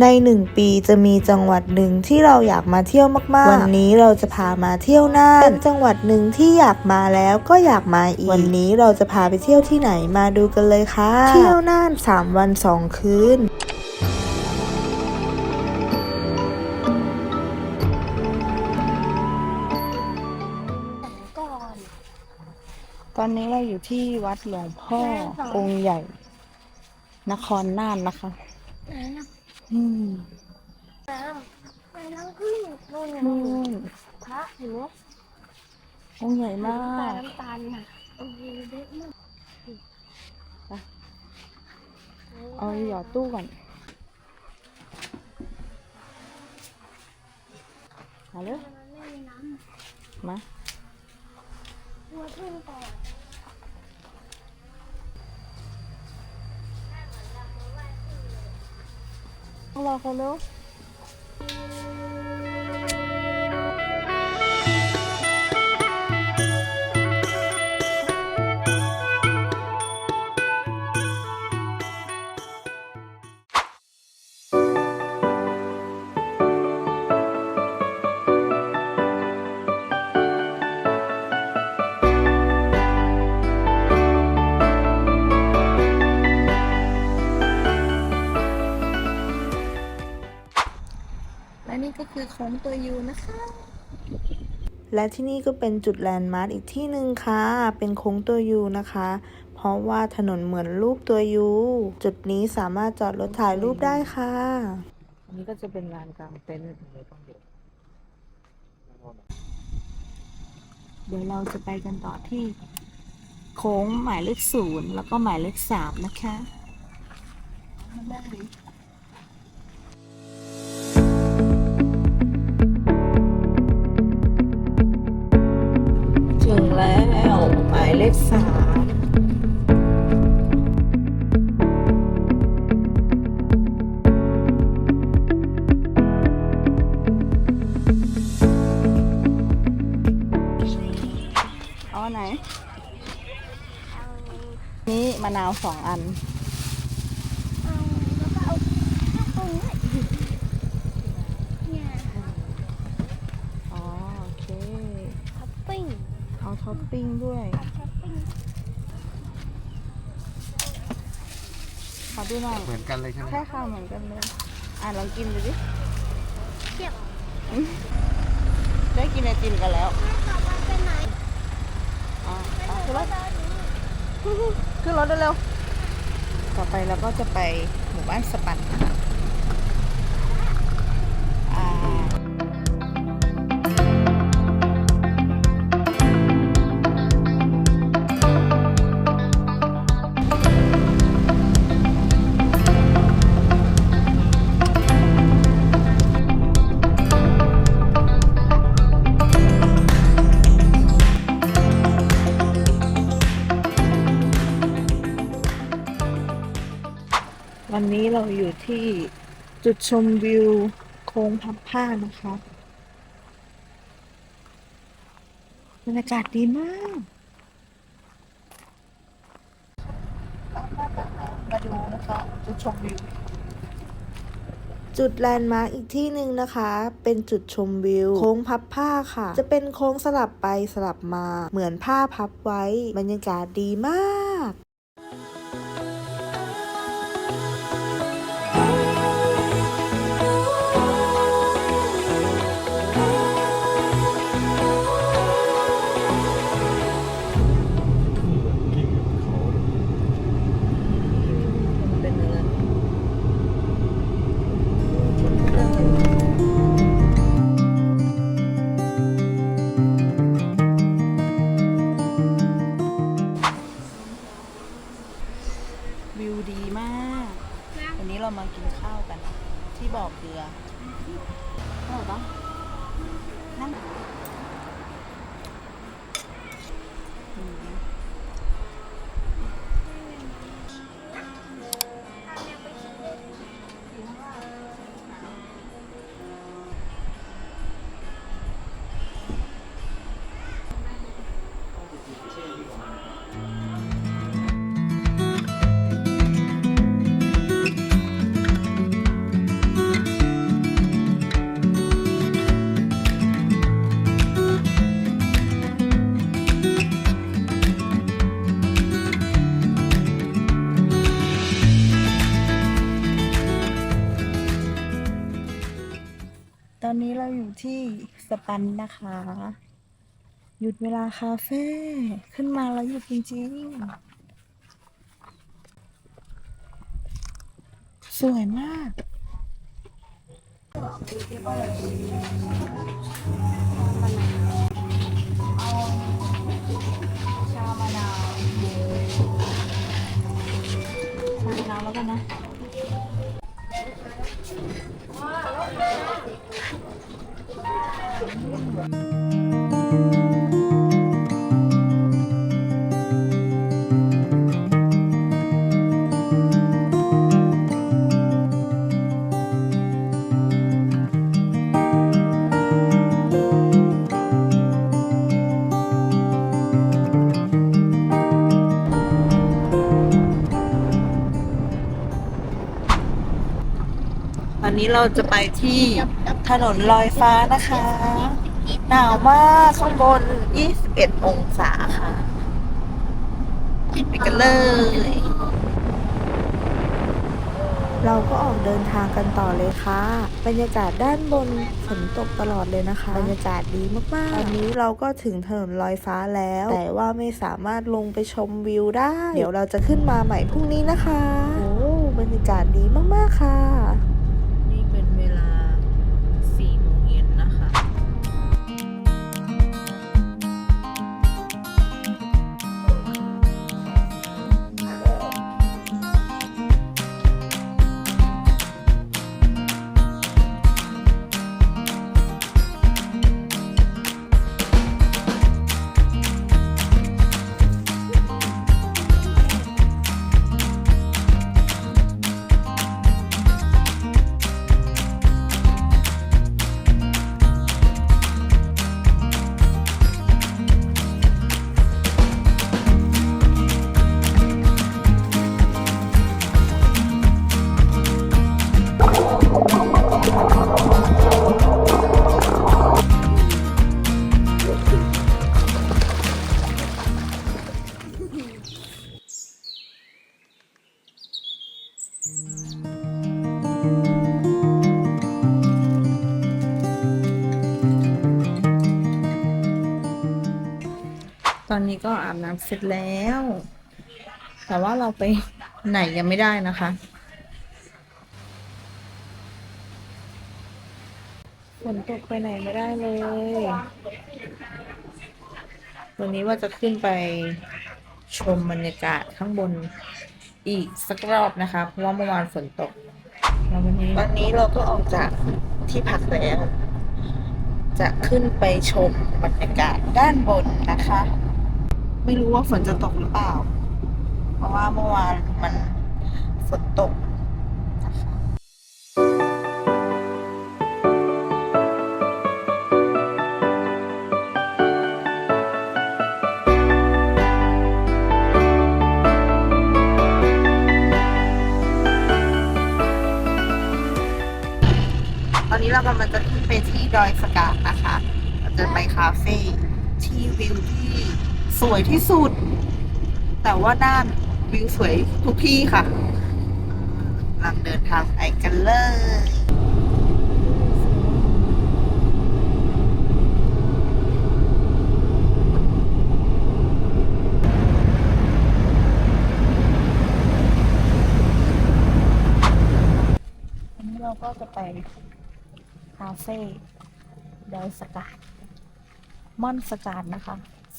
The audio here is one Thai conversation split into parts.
ในหนึ่งปีจะมีจังหวัดหนึ่งที่เราอยากมาเที่ยวมากๆ วันนี้เราจะพามาเที่ยวน่านเป็นจังหวัดหนึ่งที่อยากมาแล้วก็อยากมาอีก วันนี้เราจะพาไปเที่ยวที่ไหนมาดูกันเลยค่ะ เที่ยวน่าน3วัน2คืนก่อนตอนนี้เราอยู่ที่วัดหลวงพ่อองค์ใหญ่ นครน่านนะคะน้ำน้ อืมน้ำไปน้ำขึ้นนู่นนู่นพระเห็นไหมองค์ใหญ่มาตากน้ำตาลน่ะโอ้โหเด็กมากเอาหยอดตู้ก่อนมาเลยมันไม่มีน้มาำวัวพึ่งก่อ น ก็คือของตัวยูนะคะ และที่นี่ก็เป็นจุดแลนด์มาร์คอีกที่หนึ่งค่ะ เป็นโค้งตัวยูนะคะ เพราะว่าถนนเหมือนรูปตัวยูจุดนี้สามารถจอดรถถ่ายรูปได้ค่ะ อันนี้ก็จะเป็นลานกลางเต็นท์เดี๋ยวเราจะไปกันต่อที่โค้งหมายเลขศูนย์แล้วก็หมายเลขสามนะคะมาได้ ถึงแล้ว หมายเลขสามเอาไหน นี่มะนาวสองอัน เอาแล้วก็เอาข้าวปุ้นด้วยเนี่ย อ๋อ โอเค ท็อปปิ้ง เอาท็อปปิ้งด้วย ท็อปปิ้ง ขอดูหน่อย เหมือนกันเลยใช่ไหมใช่ค่ะเหมือนกันเลยอะลองกินดูดิเจ็บได้กินไอติมกันแล้วแม่ขับมาไปไหนอะไปอะไหนขึ้นรถเดินหนีขึ้นรถเร็วๆต่อไปเราก็จะไปหมู่บ้านสปันนะคะ วันนี้เราอยู่ที่จุดชมวิวโค้งพับผ้านะคะบรรยากาศดีมาก มาดูนะคะจุดชมวิว จุดแลนด์มาร์กอีกที่หนึ่งนะคะ เป็นจุดชมวิว โค้งพับผ้าค่ะ จะเป็นโค้งสลับไปสลับมา เหมือนผ้าพับไว้ บรรยากาศดีมาก สปันนะคะ หยุดเวลาคาเฟ่ขึ้นมาแล้วหยุดจริงๆ สวยมากชามะนาวชามะนาวแล้วกันนะ วันนี้เราจะไปที่ถนนลอยฟ้านะคะ หนาวมากข้างบน 21 องศาค่ะ ไปกันเลย เราก็ออกเดินทางกันต่อเลยค่ะ บรรยากาศด้านบนฝนตกตลอดเลยนะคะ บรรยากาศดีมากๆตอนนี้เราก็ถึงถนนลอยฟ้าแล้ว แต่ว่าไม่สามารถลงไปชมวิวได้ เดี๋ยวเราจะขึ้นมาใหม่พรุ่งนี้นะคะ โอ้บรรยากาศดีมากๆค่ะ นี้ก็อาบน้ำเสร็จแล้ว แต่ว่าเราไปไหนยังไม่ได้นะคะ ฝนตกไปไหนไม่ได้เลย วันนี้ว่าจะขึ้นไปชมบรรยากาศข้างบนอีกสักรอบนะคะ เพราะว่าเมื่อวานฝนตกแล้ววันนี้วันนี้เราก็ออกจากที่พักแล้ว จะขึ้นไปชมบรรยากาศด้านบนนะคะ ไม่รู้ว่าฝนจะตกหรือเปล่า เพราะว่าเมื่อวานมันฝนตกนะคะตอนนี้เรากำลังจะขึ้นไปที่ดอยสกาดนะคะ เราจะไปคาเฟ่ที่วิวที่ สวยที่สุด แต่ว่าด้านวิวสวยทุกที่ค่ะกำลังเดินทางไปกันเลยวันนี้เราก็จะไปคาเฟ่ดอยสกาด ม่อนสกาดนะคะ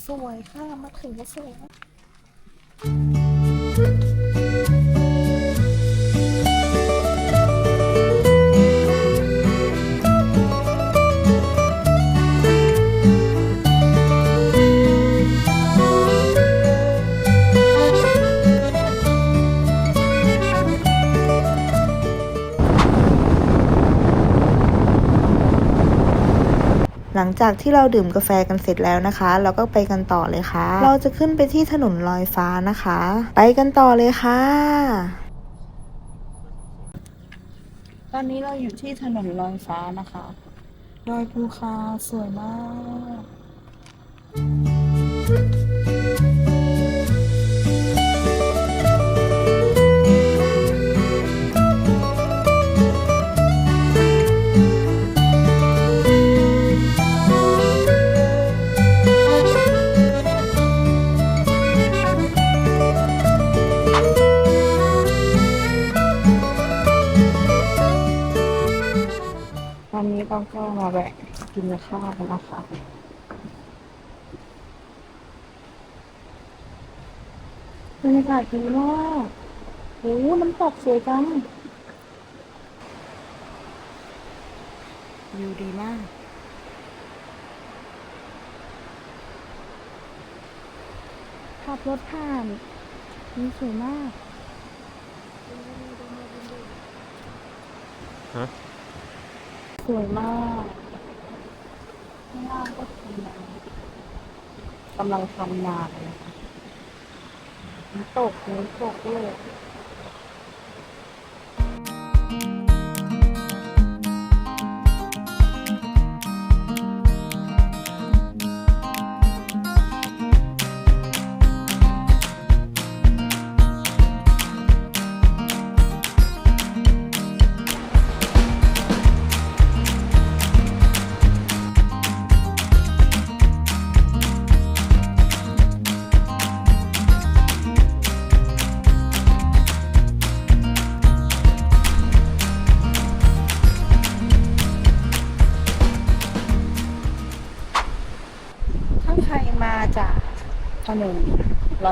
สวยค่ะมาถึงก็สวย หลังจากที่เราดื่มกาแฟกันเสร็จแล้วนะคะ เราก็ไปกันต่อเลยค่ะ เราจะขึ้นไปที่ถนนลอยฟ้านะคะ ไปกันต่อเลยค่ะ ตอนนี้เราอยู่ที่ถนนลอยฟ้านะคะดอยภูคาสวยมาก กินข้าวแล้วนะคะบรรยากาศดีมากโอ้น้ำตกสวยจังวิวดีมากขับรถผ่านนี่สวยมากฮะ สวยมากข้างล่างก็คือน้ำกำลังทำงาเลยนะคะน้ำตกน้ำตกด้วย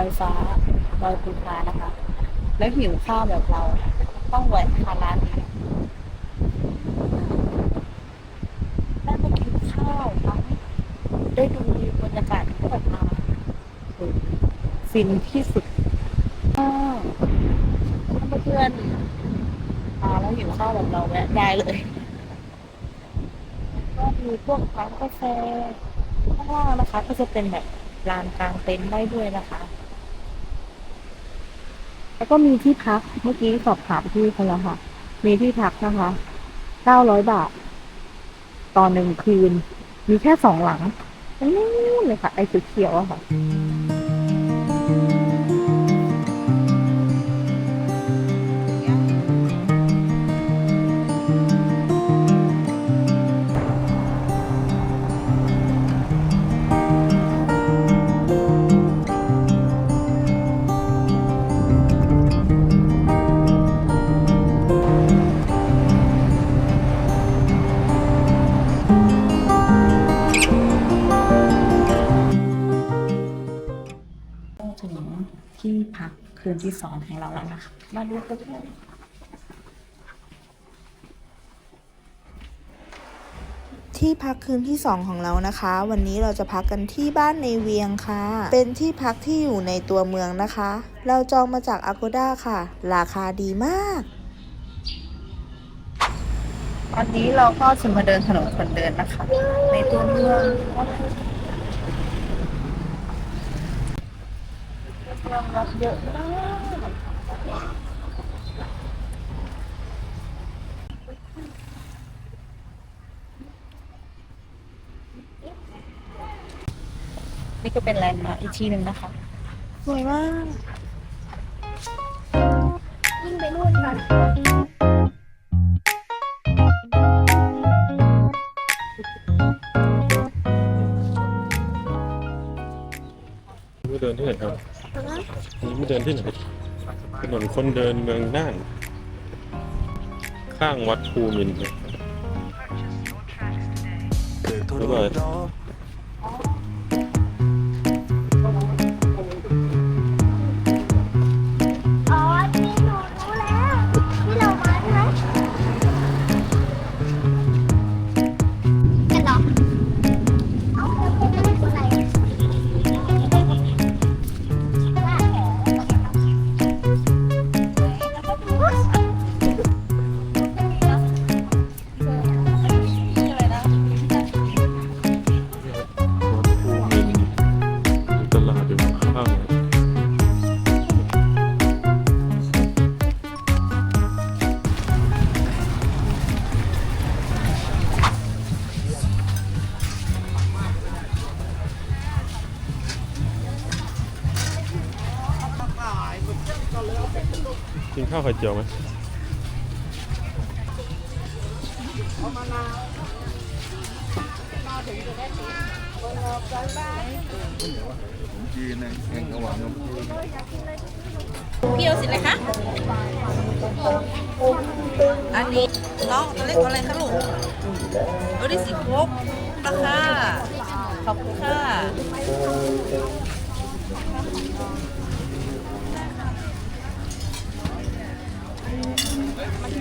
อยฟ้าลอยภูพานะคะ แล้วหิวข้าวแบบเรา ต้องแวะทานร้านนี้ได้มากินข้าวทั้งได้ดูบรรยากาศที่ออกมาฟินที่สุดอ้าวถ้าเพื่อนมาแล้วหิวข้าวแบบเราแวะได้เลยก็มีพวกร้านกาแฟข้างล่างนะคะ ก็จะเป็นแบบลานกลางเต็นท์ได้ด้วยนะคะ แล้วก็มีที่พักเมื่อกี้สอบถามที่เขาแล้วค่ะ มีที่พักนะคะเก้าร้อยบาท ต่อหนึ่งคืน มีแค่สองหลังนู้นเลยค่ะ ไอ้เขียวอะค่ะ นที่สองของเราแล้วนะคะ มาดูกันเลยที่พักคืนที่ 2 ของเรานะคะ วันนี้เราจะพักกันที่บ้านในเวียงค่ะ เป็นที่พักที่อยู่ในตัวเมืองนะคะ เราจองมาจาก Agoda ค่ะ ราคาดีมาก ตอนนี้เราก็จะมาเดินถนนคนเดินนะคะ ในตัวเมือง รองรับเยอะมากนี่ก็เป็นแลนด์มาร์คอีกที่หนึ่งนะคะ สวยมากยิ่งไปนู่นก่อ เดินที่ไหนถนนคนเดินเมืองน่าน ข้างวัดภูมินทร์บ๊า กินข้าวไข่เจียวไหมยืนนะแข่งระหว่างน้ำพี่เอาสิอะไรคะ อันนี้น้องตัวเล็กเอาอะไรคะลูกเอาได้สิครบราคาขอบคุณค่ะ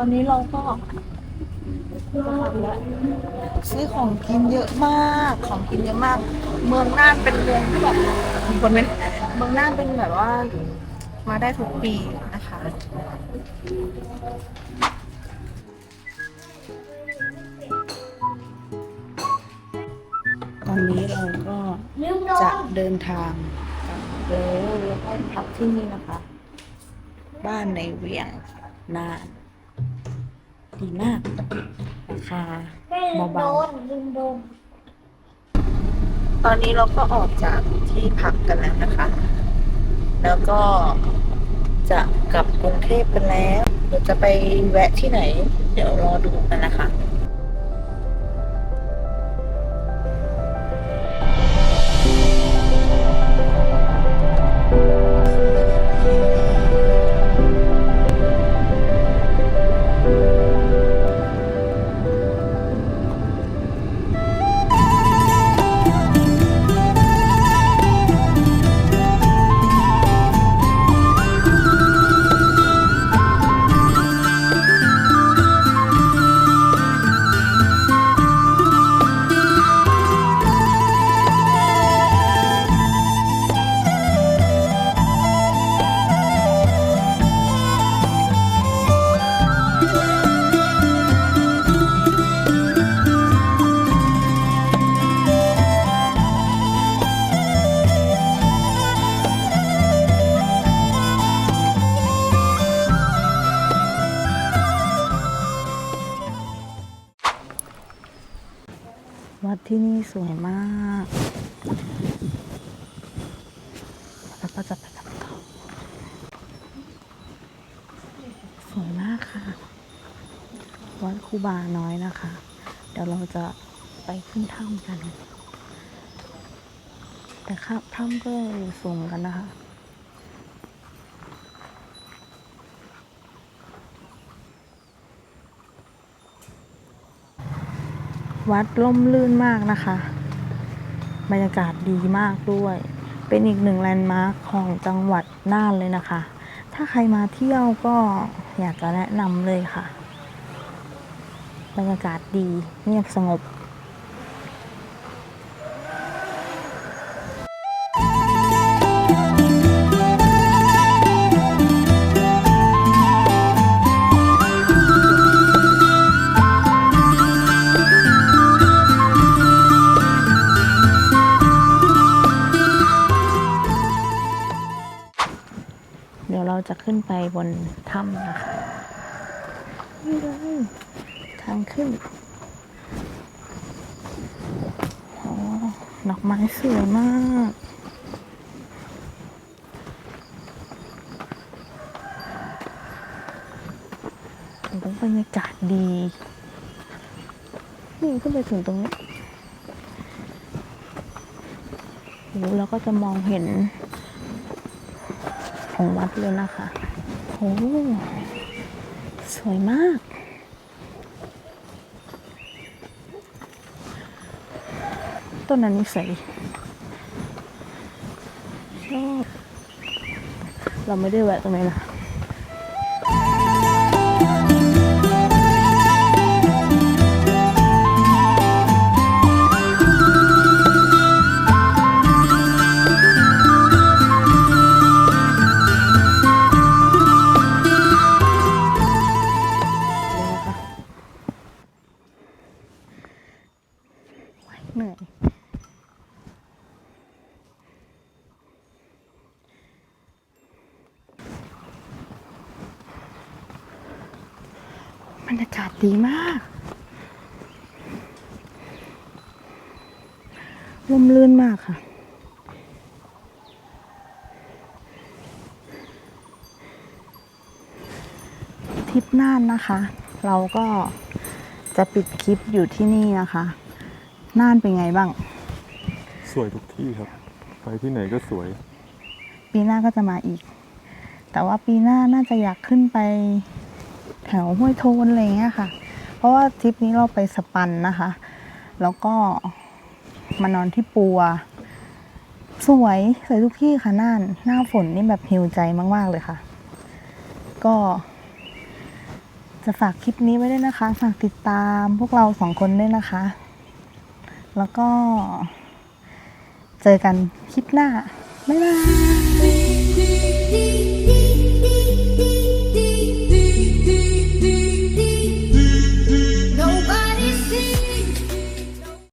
อนนี้เราก็ซื้อของกินเยอะมาก ของกินเยอะมาก เมืองน่านเป็นเมืองที่แบบมีคนเป็นเมืองน่านเป็นแบบว่า มาได้ทุกปีนะคะตอนนี้เราก็จะเดินทางกลับแล้วแล้วก็พักที่นี่นะคะ บ้านในเวียงนาน ดีมาก ราคาเบาๆตอนนี้เราก็ออกจากที่พักกันแล้วนะคะ แล้วก็จะกลับกรุงเทพกันแล้วเดี๋ยวจะไปแวะที่ไหน เดี๋ยวรอดูกันนะคะ วัดที่นี่สวยมาก แล้วก็จะไปกันต่อสวยมากค่ะ วัดคูบาน้อยนะคะ เดี๋ยวเราจะไปขึ้นถ้ำกัน แต่ถ้ำก็อยู่สูงกันนะคะ วัดล่มลื่นมากนะคะ บรรยากาศดีมากด้วย เป็นอีกหนึ่งแลนด์มาร์คของจังหวัดน่านเลยนะคะ ถ้าใครมาเที่ยวก็อยากจะแนะนำเลยค่ะ บรรยากาศดีเงียบสงบ จะขึ้นไปบนถ้ำนะคะนี่เลยทางขึ้นโอ้ดอกไม้สวยมากโอ้บรรยากาศดีนี่ขึ้นไปถึงตรงนี้ดูรู้แล้วก็จะมองเห็น ของวัดเลยนะคะโอ้สวยมาก ต้นอันนี้ใสชอบเราไม่ได้แวะตรงนี้นะ ดีมาก ลมลื่นมากค่ะ ทริปน่านนะคะ เราก็จะปิดคลิปอยู่ที่นี่นะคะ น่านเป็นไงบ้าง สวยทุกที่ครับ ไปที่ไหนก็สวย ปีหน้าก็จะมาอีก แต่ว่าปีหน้าน่าจะอยากขึ้นไป แถวห้วยโทนอะไรเงี้ยค่ะ เพราะว่าทริปนี้เราไปสปันนะคะ แล้วก็มานอนที่ปัว สวยสวยทุกที่ค่ะน่าน หน้าฝนนี่แบบฮิวใจมาก ๆ เลยค่ะ ก็จะฝากคลิปนี้ไว้ด้วยนะคะ ฝากติดตามพวกเราสองคนด้วยนะคะ แล้วก็ เจอกันคลิปหน้า บ๊ายบาย